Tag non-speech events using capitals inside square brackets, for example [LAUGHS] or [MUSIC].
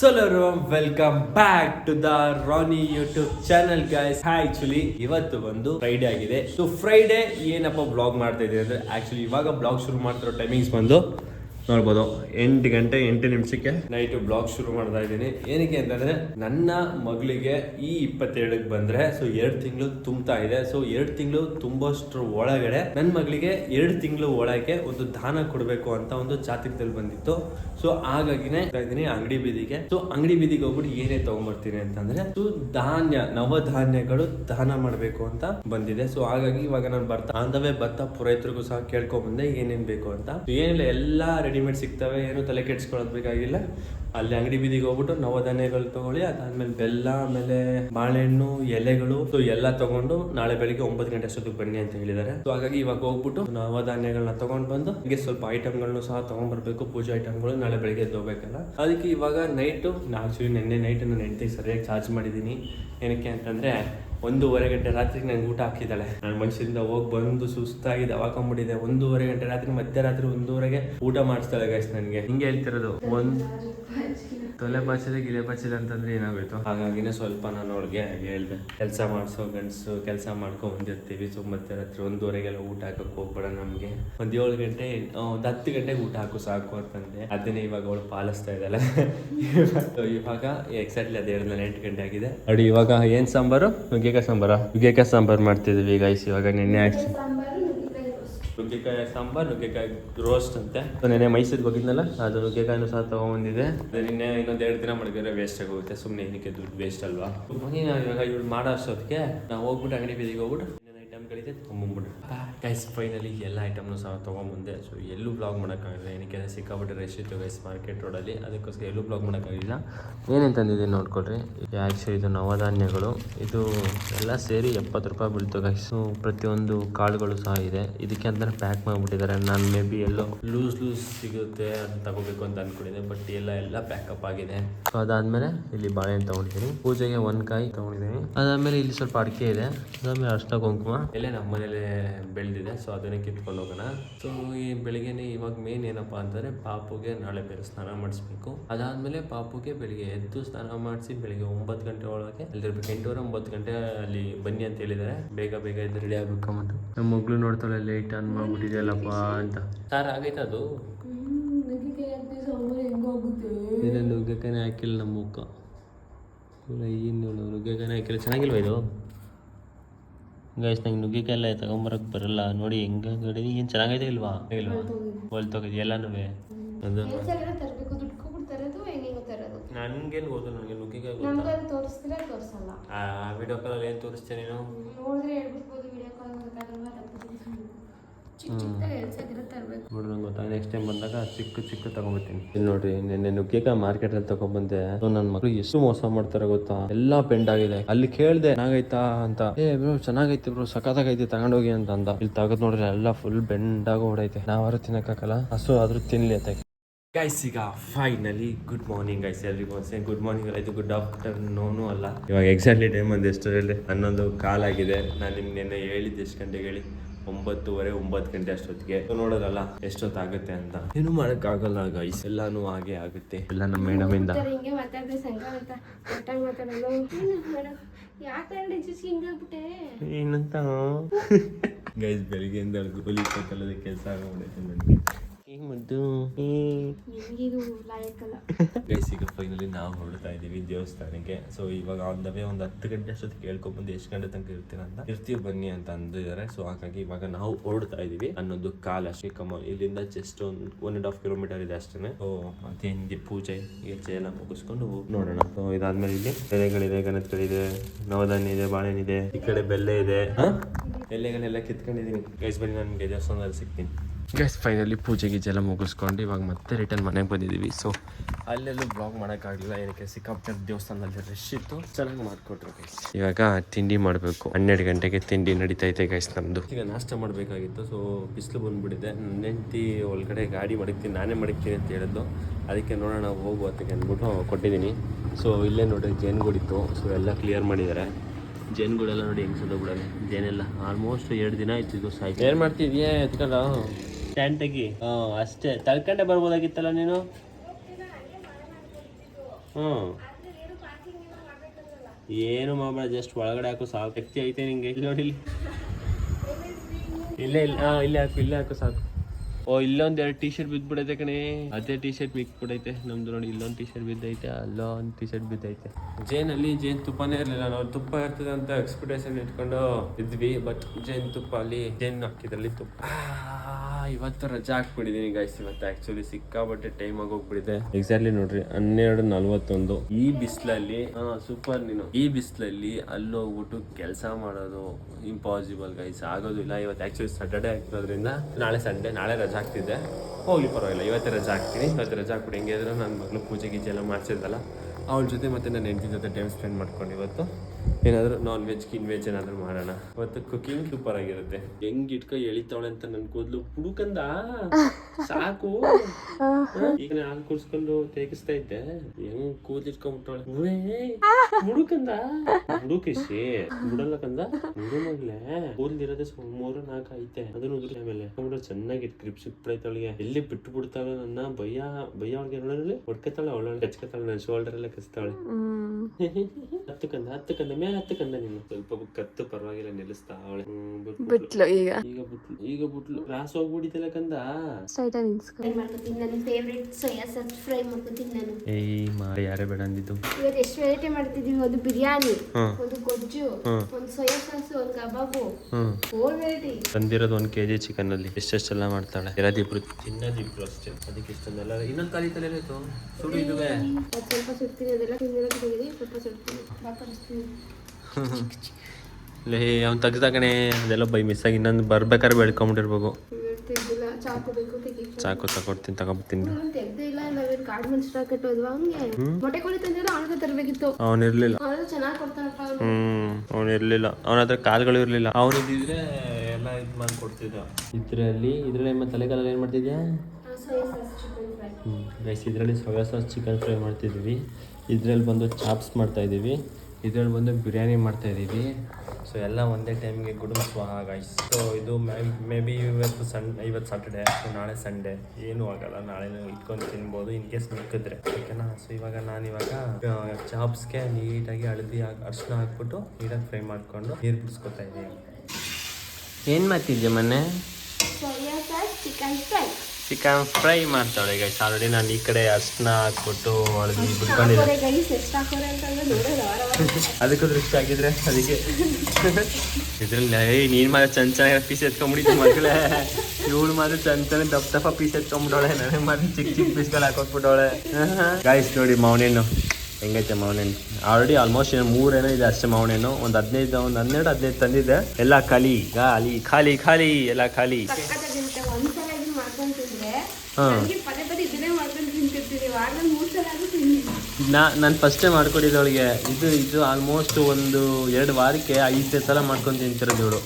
ಸೋಲರು welcome back to the Rani YouTube channel guys actually ಇವತ್ತು ಬಂದು Friday ಆಗಿದೆ. So Friday ಏನಪ್ಪ ಬ್ಲಾಗ್ ಮಾಡ್ತಾ ಇದ್ದೀವಿ ಅಂದ್ರೆ ಆಕ್ಚುಲಿ ಇವಾಗ ಬ್ಲಾಗ್ ಶುರು ಮಾಡ್ತಿರೋ ಟೈಮಿಂಗ್ಸ್ ಬಂದು ನೋಡ್ಬೋದು. ಎಂಟು ಗಂಟೆ, ಎಂಟು ನಿಮಿಷಕ್ಕೆ ನೈಟ್ ಬ್ಲಾಗ್ ಶುರು ಮಾಡ್ತಾ ಇದ್ದೀನಿ. ಏನಕ್ಕೆ ಅಂತಂದ್ರೆ, ನನ್ನ ಮಗಳಿಗೆ ಈ ಇಪ್ಪತ್ತೇಳಕ್ಕೆ ಬಂದ್ರೆ ಸೊ ಎರಡು ತಿಂಗಳು ತುಂಬ್ತಾ ಇದೆ. ಸೊ ಎರಡು ತಿಂಗಳು ತುಂಬಷ್ಟು ಒಳಗಡೆ ನನ್ನ ಮಗಳಿಗೆ ಎರಡು ತಿಂಗಳು ಒಳಗೆ ಒಂದು ದಾನ ಕೊಡಬೇಕು ಅಂತ ಒಂದು ಜಾತಕದಲ್ಲಿ ಬಂದಿತ್ತು. ಸೊ ಹಾಗಾಗಿನೇ ಇದ್ದೀನಿ ಅಂಗಡಿ ಬೀದಿಗೆ. ಸೊ ಅಂಗಡಿ ಬೀದಿಗೆ ಹೋಗ್ಬಿಟ್ಟು ಏನೇ ತಗೊಂಡ್ಬರ್ತೀನಿ ಅಂತಂದ್ರೆ ಸೊ ಧಾನ್ಯ, ನವಧಾನ್ಯಗಳು ದಾನ ಮಾಡಬೇಕು ಅಂತ ಬಂದಿದೆ. ಸೊ ಹಾಗಾಗಿ ಇವಾಗ ನಾನು ಬರ್ತಾ ಅಂದವೇ ಭತ್ತ ಪುರೋಹಿತರಿಗೂ ಸಹ ಕೇಳ್ಕೊಂಡ್ ಬಂದೆ, ಏನೇನ್ ಬೇಕು ಅಂತ. ಏನಿಲ್ಲ, ಎಲ್ಲ ರೆಡಿಮೇಡ್ ಸಿಗ್ತವೆ, ಏನು ತಲೆ ಕೆಡ್ಸ್ಕೊಳ್ಳೋದು ಬೇಕಾಗಿಲ್ಲ. ಅಲ್ಲಿ ಅಂಗಡಿ ಬೀದಿಗೆ ಹೋಗ್ಬಿಟ್ಟು ನವಧಾನ್ಯಗಳು ತಗೊಳ್ಳಿ, ಅದಾದ್ಮೇಲೆ ಬೆಲ್ಲ, ಆಮೇಲೆ ಬಾಳೆಹಣ್ಣು, ಎಲೆಗಳು, ಸೊ ಎಲ್ಲ ತಗೊಂಡು ನಾಳೆ ಬೆಳಿಗ್ಗೆ ಒಂಬತ್ತು ಗಂಟೆ ಅಷ್ಟೊತ್ತಿಗೆ ಬನ್ನಿ ಅಂತ ಹೇಳಿದ್ದಾರೆ. ಸೊ ಹಾಗಾಗಿ ಇವಾಗ ಹೋಗ್ಬಿಟ್ಟು ನವಧಾನ್ಯಗಳನ್ನ ತಗೊಂಡ್ ಬಂದು, ಹೀಗೆ ಸ್ವಲ್ಪ ಐಟಮ್ಗಳನ್ನು ಸಹ ತಗೊಂಡ್ ಬರ್ಬೇಕು ಪೂಜೆ ಐಟಮ್ಗಳು ನಾಳೆ ಬೆಳಿಗ್ಗೆ ಎದ್ದು ಹೋಗ್ಬೇಕಲ್ಲ ಅದಕ್ಕೆ ಇವಾಗ ನೈಟು ನಾಲ್ಕು ನಿನ್ನೆ ನೈಟ್ ನಾನು ಹೆಂಡತಿಗೆ ಸರಿಯಾಗಿ ಚಾರ್ಜ್ ಮಾಡಿದ್ದೀನಿ. ಏನಕ್ಕೆ ಅಂತಂದ್ರೆ ಒಂದೂವರೆ ಗಂಟೆ ರಾತ್ರಿಗೆ ನಂಗೆ ಊಟ ಹಾಕಿದ್ದಾಳೆ. ನಾನು ಮನುಷ್ಯರಿಂದ ಹೋಗಿ ಬಂದು ಸುಸ್ತಾಗಿ ದವಾಕೊಂಡ್ಬಿಟ್ಟಿದೆ ಒಂದೂವರೆ ಗಂಟೆ ರಾತ್ರಿ, ಮಧ್ಯರಾತ್ರಿ ಒಂದೂವರೆಗೆ ಊಟ ಮಾಡಿಸ್ತಾಳೆ ಗೈಸ್ ನನಗೆ ಹಿಂಗೆ ಹೇಳ್ತಿರೋದು. ಒಂದ್ ತೊಲೆ ಬಾಚಿದೆ ಗಿಲೆ ಬಾಚಿದೆ ಅಂತಂದ್ರೆ ಏನಾಗೋಯ್ತು? ಹಾಗಾಗಿನೇ ಸ್ವಲ್ಪ ನಾನು ಅವ್ರಿಗೆ ಹೇಳ್ದೆ. ಕೆಲಸ ಮಾಡಿಸೋ ಗಂಡಸು ಕೆಲಸ ಮಾಡ್ಕೊಂಡು ಬಂದಿರ್ತೀವಿ ಸೊ ರಾತ್ರಿ ಒಂದೂವರೆಗೆಲ್ಲ ಊಟ ಹಾಕಕ್ ಹೋಗ್ಬೇಡ ನಮ್ಗೆ. ಒಂದ್ ಏಳು ಗಂಟೆ ಒಂದು ಹತ್ತು ಗಂಟೆಗೆ ಊಟ ಹಾಕು ಸಾಕು ಅಂತಂದೆ. ಅದನ್ನೇ ಇವಾಗ ಅವಳು ಪಾಲಿಸ್ತಾ ಇದ್ದಾಳೆ. ಇವಾಗ ಎಕ್ಸಾಕ್ಟ್ಲಿ ಅದೇ ಹೇಳಿದ್ನಲ್ಲ ಎಂಟು ಗಂಟೆ ಆಗಿದೆ. ನೋಡಿ ಇವಾಗ ಏನ್ ಸಾಂಬಾರು? ನುಗ್ಗೆಕಾಯಿ ಸಾಂಬಾರ? ನುಗ್ಗೆಕಾಯಿ ಸಾಂಬಾರು ಮಾಡ್ತಿದ್ವಿ ಗೈಸ್ ಇವಾಗ ನಿನ್ನೆ ಹಾಕ್ಸಿ ನುಗ್ಗೆಕಾಯಿ ಸಾಂಬಾರ್ ನುಗ್ಗೆಕಾಯಿ ರೋಸ್ಟ್ ಅಂತೆ. ನೆನೆ ನೆನ್ನೆ ಮೈಸೂರಿಗೆ ಹೋಗಿದ್ನಲ್ಲ ಅದು ನುಗ್ಗೆಕಾಯಿನೂ ಸಹ ತಗೊಂಬಂದಿದೆ. ನಿನ್ನೆ ಇನ್ನೊಂದು ಎರಡು ದಿನ ಮಾಡಿದ್ರೆ ವೇಸ್ಟ್ ಆಗೋಗುತ್ತೆ. ಸುಮ್ಮನೆ ಏನಕ್ಕೆ ದುಡ್ಡು ವೇಸ್ಟ್ ಅಲ್ವಾ? ಇವಾಗ ಇವಳು ಮಾಡೋ ಅಷ್ಟೊತ್ತಿಗೆ. ನಾವು ಹೋಗ್ಬಿಟ್ಟು ಅಂಗಡಿ ಬೀದಿಗೆ ಹೋಗ್ಬಿಟ್ಟು ಏನೇನು ಐಟಮ್ಗಳಿದೆ ಗೈಸ್ ಫೈನಲಿ ಎಲ್ಲ ಐಟಮ್ನು ಸಹ ತೊಗೊಂಬಂದೆ. ಸೊ ಎಲ್ಲೂ ಬ್ಲಾಗ್ ಮಾಡೋಕ್ಕಾಗಿಲ್ಲ. ಏನಕ್ಕೆ ಸಿಕ್ಕಾಬಿಟ್ಟೆ ರಶ್ ಇತ್ತು ಗೈಸ್ ಮಾರ್ಕೆಟ್ ರೋಡಲ್ಲಿ ಅದಕ್ಕೋಸ್ಕರ ಎಲ್ಲೂ ಬ್ಲಾಗ್ ಮಾಡೋಕ್ಕಾಗಿಲ್ಲ. ಏನೇನು ತಂದಿದೆ ನೋಡ್ಕೊಳ್ರಿ. ಆ್ಯಕ್ಚುಲಿ ಇದು ನವಧಾನ್ಯಗಳು. ಇದು ಎಲ್ಲ ಸೇರಿ ಎಪ್ಪತ್ತು ರೂಪಾಯಿ ಬೀಳ್ತು ಗೈಸ್ ಪ್ರತಿಯೊಂದು ಕಾಳುಗಳು ಸಹ ಇದೆ. ಇದಕ್ಕೆ ಅಂತಲೇ ಪ್ಯಾಕ್ ಮಾಡಿಬಿಟ್ಟಿದ್ದಾರೆ. ನಾನು ಮೇ ಬಿ ಎಲ್ಲೋ ಲೂಸ್ ಲೂಸ್ ಸಿಗುತ್ತೆ ಅಂತ ತಗೋಬೇಕು ಅಂತ ಅಂದ್ಕೊಂಡಿದ್ದೆ ಬಟ್ ಎಲ್ಲ ಎಲ್ಲ ಪ್ಯಾಕಪ್ ಆಗಿದೆ. ಸೊ ಅದಾದ್ಮೇಲೆ ಇಲ್ಲಿ ಬಾಳೆಹಣ್ಣು ತಗೊಂಡಿದ್ದೀನಿ. ಪೂಜೆಗೆ ಒಂದ್ ಕಾಯಿ ತಗೊಂಡಿದ್ದೀನಿ. ಅದಾದ್ಮೇಲೆ ಇಲ್ಲಿ ಸ್ವಲ್ಪ ಅಡಿಕೆ ಇದೆ. ಅದಾದ್ಮೇಲೆ ಅಷ್ಟ ಕುಂಕುಮ. ಎಲ್ಲೇ ನಮ್ಮ ಮನೇಲೇ ಬೆಳೆದಿದೆ ಸೊ ಅದನ್ನೇ ಕಿತ್ಕೊಂಡು ಹೋಗೋಣ ಸೊ ಈ ಬೆಳಿಗ್ಗೆನೆ ಇವಾಗ ಮೇನ್ ಏನಪ್ಪ ಅಂತಂದರೆ ಪಾಪುಗೆ ನಾಳೆ ಬೇರೆ ಸ್ನಾನ ಮಾಡಿಸ್ಬೇಕು. ಅದಾದಮೇಲೆ ಪಾಪುಗೆ ಬೆಳಿಗ್ಗೆ ಎದ್ದು ಸ್ನಾನ ಮಾಡಿಸಿ ಬೆಳಿಗ್ಗೆ ಒಂಬತ್ತು ಗಂಟೆ ಒಳಗೆ ಅಲ್ಲಿರ್ಬೇಕು ಎಂಟೂವರೆ ಒಂಬತ್ತು ಗಂಟೆ ಅಲ್ಲಿ ಬನ್ನಿ ಅಂತ ಹೇಳಿದ್ದಾರೆ. ಬೇಗ ಬೇಗ ಎದ್ದು ರೆಡಿ ಆಗಬೇಕು ಮತ್ತು ನಮ್ಮ ಮಗಳು ನೋಡ್ತಾಳೆ ಲೇಟ್ ಆನ್ ಮಾಡ್ಬಿಟ್ಟಿದೆಯಲ್ಲಪ್ಪ ಅಂತ. ಸಾರ್ ಆಗೈತೆ ಅದು? ನುಗ್ಗೆಕಾಯಿ ಹಾಕಿಲ್ಲ ನಮ್ಮ ಮುಖ ಏನು ನುಗ್ಗೆಕಾಯಿ ಹಾಕಿಲ್ಲ. ಚೆನ್ನಾಗಿಲ್ವ ಇದು? ಗೈಸ್ ನಂಗೆ ನುಗ್ಗಿಕಾಯಿ ಎಲ್ಲ ತಗೊಂಬರಕ್ ಬರಲ್ಲ. ನೋಡಿ ಹೆಂಗ ಗಡಿ ಏನು ಚೆನ್ನಾಗೈತೆ ಇಲ್ವಾ? ಇಲ್ವಾ? ಹೊಲ್ ತಗೋದು ಎಲ್ಲನೂ ಅದು. ನನ್ಗೇನು ಗೊತ್ತು ನನಗೆ ನುಗ್ಗಿಕಾಯಿ ಗೊತ್ತಾ? ಅದು ತೋರಿಸಲ್ಲ. ಆ ವಿಡಿಯೋ ಕಾಲಲ್ಲಿ ಏನು ತೋರಿಸ್ತೀನಿ ನೀನು? ನೋಡಿದ್ರೆ ಹೇಳ್ಬಿಡ್ಬೋದು ವಿಡಿಯೋ ಕಾಲ್ ಚಿಕ್ಕ ಚಿಕ್ಕದಾಗಿ ಎಲ್ಸಾಗಿರೋ ತರಬೇಕು. ನೋಡ್ರಿ ನಂಗೆ ಗೊತ್ತಾಗ ನೆಕ್ಸ್ಟ್ ಟೈಮ್ ಬಂದಾಗ ಚಿಕ್ಕ ಚಿಕ್ಕ ತಗೊಂಡ್ಬರ್ತೀನಿ ಇಲ್ಲಿ ನೋಡ್ರಿ ನಿನ್ನೆ ನುಗ್ಗೆಕಾಯಿ ಮಾರ್ಕೆಟ್ ಅಲ್ಲಿ ತಗೊಂಡ್ಬಂದೆ ನನ್ನ ಮಕ್ಳು ಎಷ್ಟು ಮೋಸ ಮಾಡ್ತಾರೆ ಗೊತ್ತಾ? ಎಲ್ಲಾ ಪೆಂಡ್ ಆಗಿದೆ. ಅಲ್ಲಿ ಕೇಳ್ದೆ ಚೆನ್ನಾಗೈತಾ? ಅಂತ. ಏ ಬ್ರೋ ಚೆನ್ನಾಗೈತಿ ಬ್ರೋ ಸಖತ್ತಾಗೈತಿ ತಗೊಂಡೋಗಿ ಅಂತ ಅಂದ. ಇಲ್ಲಿ ತಗದ್ ನೋಡ್ರಿ ಎಲ್ಲ ಫುಲ್ ಬೆಂಡ್ ಆಗಿ ಹೊಡೈತೆ. ನಾವಾರು ತಿನ್ನಕ್ಕಾಗಲ್ಲ. ಹಸು ಆದ್ರೂ ತಿನ್ಲಿ ಅಂತ ಗೈಸ್ ಈಗ ಫೈನಲಿ ಗುಡ್ ಮಾರ್ನಿಂಗ್ ಗೈಸ್ ಎಲ್ರಿಗೂ. ಒಂದ್ಸೆ ಗುಡ್ ಮಾರ್ನಿಂಗ್ ಆಯ್ತು ಗುಡ್ ಆಫ್ಟರ್ನೂನು ಅಲ್ಲ. ಇವಾಗ ಎಕ್ಸಾಕ್ಟ್ಲಿ ಟೈಮ್ ಒಂದು ಎಷ್ಟು ಹೇಳಿ ಹನ್ನೊಂದು ಕಾಲಾಗಿದೆ. ನಾನು ನಿಮ್ಗೆ ನಿನ್ನೆ ಹೇಳಿದ್ದೆ ಎಷ್ಟು ಗಂಟೆಗೆ ಹೇಳಿ? ಒಂಬತ್ತುವರೆ ಒಂಬತ್ತು ಗಂಟೆ ಅಷ್ಟೊತ್ತಿಗೆ. ನೋಡೋದಲ್ಲ ಎಷ್ಟೊತ್ತಾಗುತ್ತೆ ಅಂತ. ಏನು ಮಾಡೋಕ್ಕಾಗಲ್ಲ ಗೈಸ್ ಎಲ್ಲಾನು ಹಾಗೆ ಆಗುತ್ತೆ. ಎಲ್ಲ ನಮ್ಮ ಮೇಡಮ್ ಇಂದ. ಹಿಂಗೆ ಮಾತಾಡಿದ್ರೆ ಒಟ್ಟಾಗಿ ಮಾತಾಡೋದು. ಏನಂತ? [LAUGHS] ಗೈಸ್ ಬೆಳಿಗ್ಗೆಯಿಂದ ಗೋಲಿ ಕೆಲಸ ಆಗ್ಬಿಡೈತೆ ನನಗೆ. ಏನು ಮುದ್ದು? ನಿಮಗಿದು ಲಾಯಕ್ಕಲ್ಲ. ಗೈಸ್ ಈಗ ಫೈನಲಿ ನಾವು ಹೊರಡ್ತಾ ಇದ್ದೀವಿ ದೇವಸ್ಥಾನಕ್ಕೆ. ಸೊ ಇವಾಗ ಆನ್ ದ ವೇ ಒಂದು ಹತ್ತು ಗಂಟೆ ಅಷ್ಟೊತ್ತಿಗೆ ಕೇಳ್ಕೊಂಡ್ಬಂದು ಎಷ್ಟು ಗಂಟೆ ತನಕ ಇರ್ತೀರ ಅಂತ ಇರ್ತೀವಿ ಬನ್ನಿ ಅಂತ ಅಂದಿದ್ದಾರೆ. ಸೊ ಹಾಗಾಗಿ ಇವಾಗ ನಾವು ಹೊರಡ್ತಾ ಇದೀವಿ ಅನ್ನೋದು ಕಾಲ ಅಷ್ಟೇ. ಕಮ ಇಲ್ಲಿಂದ ಜಸ್ಟ್ ಒಂದು ಒನ್ ಅಂಡ್ ಹಾಫ್ ಕಿಲೋಮೀಟರ್ ಇದೆ ಅಷ್ಟೇ ಸೊ ಮತ್ತೆ ಹಿಂಗೆ ಪೂಜೆ ಗೆಜ್ಜೆ ಎಲ್ಲ ಮುಗಿಸ್ಕೊಂಡು ನೋಡೋಣ. ಸೊ ಇದಾದ್ಮೇಲೆ ಇಲ್ಲಿ ಎಲೆಗಳಿದೆ ಗಣತ್ಗಳಿದೆ ನವಧಾನ್ಯ ಇದೆ ಬಾಳೆಹಣ್ಣು ಇದೆ ಈ ಕಡೆ ಬೆಲ್ಲ ಇದೆ. ಎಲೆಗಳೆಲ್ಲ ಕಿತ್ಕೊಂಡಿದ್ದೀನಿ ಗೈಸ್ ಬನ್ನಿ ನಾನು ದೇವಸ್ಥಾನದಲ್ಲಿ ಸಿಗ್ತೀನಿ. ಗೈಸ್ ಫೈನಲಿ ಪೂಜೆ ಗೀಜೆ ಎಲ್ಲ ಮುಗಿಸ್ಕೊಂಡು ಇವಾಗ ಮತ್ತೆ ರಿಟರ್ನ್ ಮನೆಗೆ ಬಂದಿದ್ದೀವಿ ಸೊ ಅಲ್ಲೆಲ್ಲೂ ಬ್ಲಾಗ್ ಮಾಡೋಕ್ಕಾಗಲಿಲ್ಲ ಏನಕ್ಕೆ ಸಿಕ್ಕಾಪಟ್ಟೆ ದೇವಸ್ಥಾನದಲ್ಲಿ ರಶ್ ಇತ್ತು ಚೆನ್ನಾಗಿ ಮಾಡಿಕೊಟ್ರು ಗೈಸ್ ಇವಾಗ ತಿಂಡಿ ಮಾಡಬೇಕು. ಹನ್ನೆರಡು ಗಂಟೆಗೆ ತಿಂಡಿ ನಡೀತೈತೆ ಗೈಸ್ ನಮ್ಮದು ಈಗ ನಾಷ್ಟ ಮಾಡಬೇಕಾಗಿತ್ತು ಸೊ ಬಿಸಿಲು ಬಂದುಬಿಟ್ಟಿದೆ. ನನ್ನ ಹೆಂಡತಿ ಒಳಗಡೆ ಗಾಡಿ ಮಡಗ್ತೀನಿ ನಾನೇ ಮಡಗ್ತೀನಿ ಅಂತ ಹೇಳಿದ್ದು. ಅದಕ್ಕೆ ನೋಡೋಣ ಹೋಗು ಅದಕ್ಕೆ ಅಂದ್ಬಿಟ್ಟು ಕೊಟ್ಟಿದ್ದೀನಿ. ಸೊ ಇಲ್ಲೇ ನೋಡಿ ಜೇನುಗೂಡಿತ್ತು. ಸೊ ಎಲ್ಲ ಕ್ಲಿಯರ್ ಮಾಡಿದ್ದಾರೆ. ಜೇನುಗಳೆಲ್ಲ ನೋಡಿ ಹೆಂಗ್ಸೋದು ಬಿಡೋದು ಜೇನೆಲ್ಲ ಆಲ್ಮೋಸ್ಟ್ ಎರಡು ದಿನ ಆಯ್ತು ಇದು ಸಾಯ್ತು ಏನ್ ಮಾಡ್ತಿದ್ಯಾ ಎತ್ಕೊಂಡ ಟ್ಯಾಂಟ್ ತೆಗಿ ಹಾಂ, ಅಷ್ಟೇ. ತಳ್ಕೊಂಡೆ ಬರ್ಬೋದಾಗಿತ್ತಲ್ಲ ನೀನು? ಹ್ಮ್ ಏನು ಮಾಡಬೇಡ ಜಸ್ಟ್ ಒಳಗಡೆ ಹಾಕು, ಸಾಕು. ಶಕ್ತಿ ಐತೆ ನಿಂಗೆ. ಇಲ್ಲಿ ನೋಡಿ, ಇಲ್ಲಿ. ಇಲ್ಲೇ ಹಾಂ, ಇಲ್ಲೇ ಹಾಕು ಇಲ್ಲೇ ಹಾಕು, ಸಾಕು. ಓ, ಇಲ್ಲೊಂದು ಎರಡು ಟಿ ಶರ್ಟ್ ಬಿದ್ದ್ಬಿಡೈತೆ ಕಣೆ. ಅದೇ ಟಿ ಶರ್ಟ್ ಬಿದ್ಬಿಡೈತೆ ನಮ್ದು ನೋಡಿ ಇಲ್ಲೊಂದು ಟಿ ಶರ್ಟ್ ಬಿದ್ದೈತೆ, ಅಲ್ಲೊಂದು ಟಿ ಶರ್ಟ್ ಬಿದ್ದೈತೆ ಜೇನಲ್ಲಿ ಜೇನ್ ತುಪ್ಪನೇ ಇರಲಿಲ್ಲ. ನಾವು ತುಪ್ಪ ಇರ್ತದೆ ಅಂತ ಎಕ್ಸ್ಪೆಕ್ಟೇಷನ್ ಇಟ್ಕೊಂಡು ಇದ್ವಿ ಬಟ್ ಜೇನು ತುಪ್ಪ ಅಲ್ಲಿ ಜೇನು ಹಾಕಿದ್ರಲ್ಲಿ ತುಪ್ಪ. ಇವತ್ತು ರಜಾ ಹಾಕ್ಬಿಟ್ಟಿದೀನಿ ಗೈಸ್ ಇವತ್ತು ಆಕ್ಚುಲಿ ಸಿಕ್ಕಾಬಟ್ಟೆ ಟೈಮ್ ಆಗೋಗ್ಬಿಟ್ಟಿದೆ ಎಕ್ಸಾಕ್ಟ್ಲಿ ನೋಡ್ರಿ, ಹನ್ನೆರಡು ನಲ್ವತ್ತೊಂದು. ಈ ಬಿಸಿಲಲ್ಲಿ ಸೂಪರ್ ನೀನು. ಈ ಬಿಸಿಲಲ್ಲಿ ಅಲ್ಲಿ ಹೋಗ್ಬಿಟ್ಟು ಕೆಲಸ ಮಾಡೋದು ಇಂಪಾಸಿಬಲ್ ಗೈಸ್ ಆಗೋದಿಲ್ಲ ಇವತ್ತು ಆಕ್ಚುಲಿ ಸ್ಯಾಟರ್ಡೆ ಆಗಿರೋದ್ರಿಂದ ನಾಳೆ ಸಂಡೇ ನಾಳೆ ರಜಾ ಹಾಕ್ತಿದ್ದೆ. ಹೋಗ್ಲಿ, ಪರವಾಗಿಲ್ಲ. ಇವತ್ತು ರಜಾ ಹಾಕ್ತೀನಿ. ಇವತ್ತು ರಜಾ ಹಾಕ್ಬಿಟ್ಟು ಹೆಂಗೆ ಇದ್ರೆ ನನ್ನ ಮಗಳು ಪೂಜೆ ಗೀಜೆ ಎಲ್ಲ ಮಾಡ್ಸಿದ್ದಲ್ಲ ಅವಳ ಜೊತೆ ಮತ್ತೆ ನನ್ನ ಹೆಂಡತಿ ಜೊತೆ ಟೈಮ್ ಸ್ಪೆಂಡ್ ಮಾಡ್ಕೊಂಡು ಇವತ್ತು ಏನಾದರೂ ನಾನ್ ವೆಜ್ ಕಿನ್ ವೆಜ್ ಏನಾದರೂ ಮಾಡೋಣ. ಮತ್ತು ಕುಕಿಂಗ್ ಸೂಪರ್ ಆಗಿರುತ್ತೆ. ಹೆಂಗ್ ಇಟ್ಕ ಎಳಿತಾವಳೆ ಅಂತ ನನ್ ಕೂದಲು. ಪುಡುಕಂದ ಸಾಕು. [LAUGHS] ಈಗ ನಾನು ಹಾಲು ಕುಡ್ಸ್ಕೊಂಡು ತೇಗಿಸ್ತಾ ಇದ್ದೆ. ಹೆಂಗ್ ಕೂದಲು ಇಟ್ಕೊಂಡ್ಬಿಟ್ಟವಳೆ? ಹುಡುಕಂದ? ಹುಡುಕಿಸಿ. ಬಿಡಲ್ಲ ಕಂದ? ಬಿಡು ಮಗ್ಲೆ. ಕೂದಲು ಇರೋದೇ ಸುಮ್ ಮೂರು ನಾಲ್ಕು ಐತೆ. ಅದನ್ನ ಉದ್ರ ಆಮೇಲೆ. ಕಂಬಿಟ್ರೆ ಚೆನ್ನಾಗಿ ಗ್ರಿಪ್ ಸಿಕ್ಬಿಡೈತವಳಿಗೆ ಎಲ್ಲಿ ಬಿಟ್ಟು ಬಿಡ್ತಾಳೆ ನನ್ನ ಭಯ ಭಯ ಅವಳಿಗೆ ನೋಡಲಿ ಹೊಡ್ಕತಾಳೆ ಅವಳೊಳಗೆ ಕಚ್ಕತಾಳೆ ನನ್ನ ಶೋಲ್ಡರ್ ಎಲ್ಲ ಕಚ್ತಾಳೆ. ಹತ್ತು ಕಂದ ಹತ್ತು ಕಂದ. ಮೇಲೆ ಹತ್ತು ಕಂದ ನೀನು ಸ್ವಲ್ಪ ಬುಕ್ ಕತ್ತು ಪರವಾಗಿಲ್ಲ ನಿಲ್ಲಿಸ್ತಾ ಅವಳೆ. ಬಿಟ್ಲು ಈಗ. ಈಗ ಬಿಟ್ಲು ಈಗ ಬಿಟ್ಲು. ರಾಸ್ ಹೋಗ್ಬಿಡಿತಲ್ಲ ಕಂದ? ಸ್ಟ್ರೈಟ್ ಆಗಿ ನಿಲ್ಸ್ಕೊ ಫ್ರೈ ಮಾಡ್ಕೊತೀನಿ ನನ್ನ ಫೇವ್ರೆಟ್ ಸೋಯಾ ಸಾಸ್ ಫ್ರೈ ಮಾಡ್ಕೊತೀನಿ ನಾನು. ಏಯ್ ಮಾ ಯಾರೇ ಬೇಡ ಅಂದಿದ್ದು. ಇವತ್ತು ಎಷ್ಟು ವೆರೈಟಿ ಮಾಡ್ತಿದೀವಿ ಒಂದು ಬಿರಿಯಾನಿ. ಒಂದು ಗೊಜ್ಜು ಒಂದು ಸೋಯಾ ಸಾಸ್ ಒಂದು ಕಬಾಬು. ಫೋರ್ ವೆರೈಟಿ ತಂದಿರೋದು ಒಂದು ಕೆಜಿ ಚಿಕನ್ ಅಲ್ಲಿ ಎಷ್ಟೆಷ್ಟೆಲ್ಲ ಮಾಡ್ತಾಳೆ? ಇರೋದಿಬ್ರು ತಿನ್ನೋದಿಬ್ರು ಅಷ್ಟೇ. ಅದಕ್ಕೆ ಇಷ್ಟೊಂದೆಲ್ಲ ಇನ್ನೊಂದು ಖಾಲಿ ತಲೆ ಸುಡು ಇದುವೆ. ಸ್ವಲ್ಪ ಸುಡ್ತೀನಿ ಅದೆಲ್ಲ ತಿಂದಿರೋದು ತಿಂದಿರಿ ಸ್ವಲ್ಪ ಸುಡ್ತೀನಿ. ಲೇ ಅವ್ನು ತೆಗ್ದ ಕಣೆ. ಅದೆಲ್ಲ ಬೈ ಮಿಸ್ ಆಗಿ ಇನ್ನೊಂದು ಬರ್ಬೇಕಾದ್ರೆ ಬೆಳ್ಕೊಂಬಿಟ್ಟಿರ್ಬೇಕು ಸಾಕು ತಗೊಡ್ತೀನಿ ತರಬೇಕಿತ್ತು ಅವನಿರ್ಲಿಲ್ಲ ಹ್ಮ್. ಅವನು ಇರ್ಲಿಲ್ಲ. ಅವನ. ಹತ್ರ ಕಾಲ್ಗಳು ಇರ್ಲಿಲ್ಲ. ಅವನಿದ್ರೆ ಎಲ್ಲ ಇದು ಮಾಡ್ಕೊಡ್ತಿದ್ದ ಇದ್ರಲ್ಲಿ ಇದ್ರಲ್ಲಿ ಮತ್ತೆ ತಲೆಗಾಲಲ್ಲಿ ಏನು ಮಾಡ್ತಿದ್ಯಾ? ಗೈಸ್ ಇದರಲ್ಲಿ ಸೋಯಾ ಸಾಸ್ ಚಿಕನ್ ಫ್ರೈ ಮಾಡ್ತಿದ್ದೀವಿ. ಇದರಲ್ಲಿ ಬಂದು ಚಾಪ್ಸ್ ಮಾಡ್ತಾ ಇದ್ದೀವಿ ಇದರಲ್ಲಿ ಬಂದು ಬಿರಿಯಾನಿ ಮಾಡ್ತಾ ಇದ್ದೀವಿ. ಸೊ ಎಲ್ಲ ಒಂದೇ ಟೈಮ್ಗೆ ಗುಡುಗಿಸುವ ಗೈಸ್ ಸೊ ಇದು ಮೇ ಬಿ ಇವತ್ತು ಸನ್ ಇವತ್ತು ಸಾಟರ್ಡೆ ಸೊ ನಾಳೆ ಸಂಡೇ ಏನೂ ಆಗಲ್ಲ. ನಾಳೆ ಇಟ್ಕೊಂಡು ತಿನ್ಬೋದು ಇನ್ ಕೇಸ್ ಮಿಕ್ಕಿದ್ರೆ. ಓಕೆನಾ ಸೊ ಇವಾಗ ನಾನು ಇವಾಗ ಚಾಪ್ಸ್ಗೆ ನೀಟಾಗಿ ಹಳದಿ ಅರ್ಶಿನ ಹಾಕ್ಬಿಟ್ಟು ನೀಟಾಗಿ ಫ್ರೈ ಮಾಡಿಕೊಂಡು ನೀರು ಬಿಡಿಸ್ಕೊತಾ ಇದ್ದೀವಿ. ಏನು ಮಾಡ್ತಿದ್ದೆ ಮೊನ್ನೆ? Chicken fry. ಚಿಕನ್ ಫ್ರೈ ಮಾಡ್ತಾಳೆ ಗೈಸ್ ಆಲ್ರೆಡಿ ನಾನು ಈ ಕಡೆ ಅರ್ಶನ ಹಾಕ್ಬಿಟ್ಟು ಅಳದಿ ಬಿಡ್ಕೊಂಡಿದ್ದೆ ಅದಕ್ಕೆ ದೃಷ್ಟಿ ಆಗಿದ್ರೆ ಅದಕ್ಕೆ. ಇದ್ರಲ್ಲಿ ಏಯ್ ನೀನ್ ಮಾತ್ರ ಚಂದ ಚೆನ್ನಾಗಿ ಪೀಸ್ ಎತ್ಕೊಂಡ್ಬಿಟ್ಟಿದ್ದು ಮಗಳೇ. ಇವಳು ಮಾತ್ರ ಚಂದ ಚೆನ್ನಾಗಿ ದಪ್ಪ ದಪ್ಪ ಪೀಸ್ ಎತ್ಕೊಂಡ್ಬಿಟ್ಟವಳೆ ನನಗೆ ಮಾತ್ರ ಚಿಕ್ಕ ಚಿಕ್ಕ ಪೀಸ್ಗಳು ಹಾಕೋಕ್ಬಿಟ್ಟವಳೆ ಗಾಯ್ಸ್ ನೋಡಿ ಮಾವನೇನು ಹೆಂಗೈತೆ ಮೌನೇನು ಆಲ್ರೆಡಿ ಆಲ್ಮೋಸ್ಟ್ ಏನು ಮೂರೇನೋ ಇದೆ ಅಷ್ಟೇ ಮೌನೇನು ಒಂದು ಹದಿನೈದು, ಒಂದು ಹನ್ನೆರಡು, ಹದಿನೈದು ತಂದಿದೆ ಎಲ್ಲ ಖಾಲಿ ಗಾಲಿ ಖಾಲಿ ಖಾಲಿ, ಎಲ್ಲ ಖಾಲಿ ಸಕ್ಕತ್ತಾಗಿರುತ್ತೆ ಒಂದ್ಸಲ ಇದನ್ನ ಮಾಡ್ಕೊಂಡು ತಿಂದ್ರೆ ಹಾ. ನನಗೆ ಪದೇ ಪದೇ ಇದನ್ನೇ ಮಾಡ್ಕೊಂಡು ತಿಂತಿರ್ತೀನಿ. ವಾರದಲ್ಲಿ ಮೂರು ಸಲ ಆದ್ರೂ ತಿಂದಿದ್ದೀನಿ ನಾ ನಾನು ಫಸ್ಟೇ ಮಾಡ್ಕೊಟ್ಟಿದ್ದವಳಿಗೆ ಇದು ಇದು ಆಲ್ಮೋಸ್ಟ್ ಒಂದು ಎರಡು ವಾರಕ್ಕೆ ಐದು ಸಲ ಮಾಡ್ಕೊಂಡು ತಿಂತಿರೋದು ಇವಳು.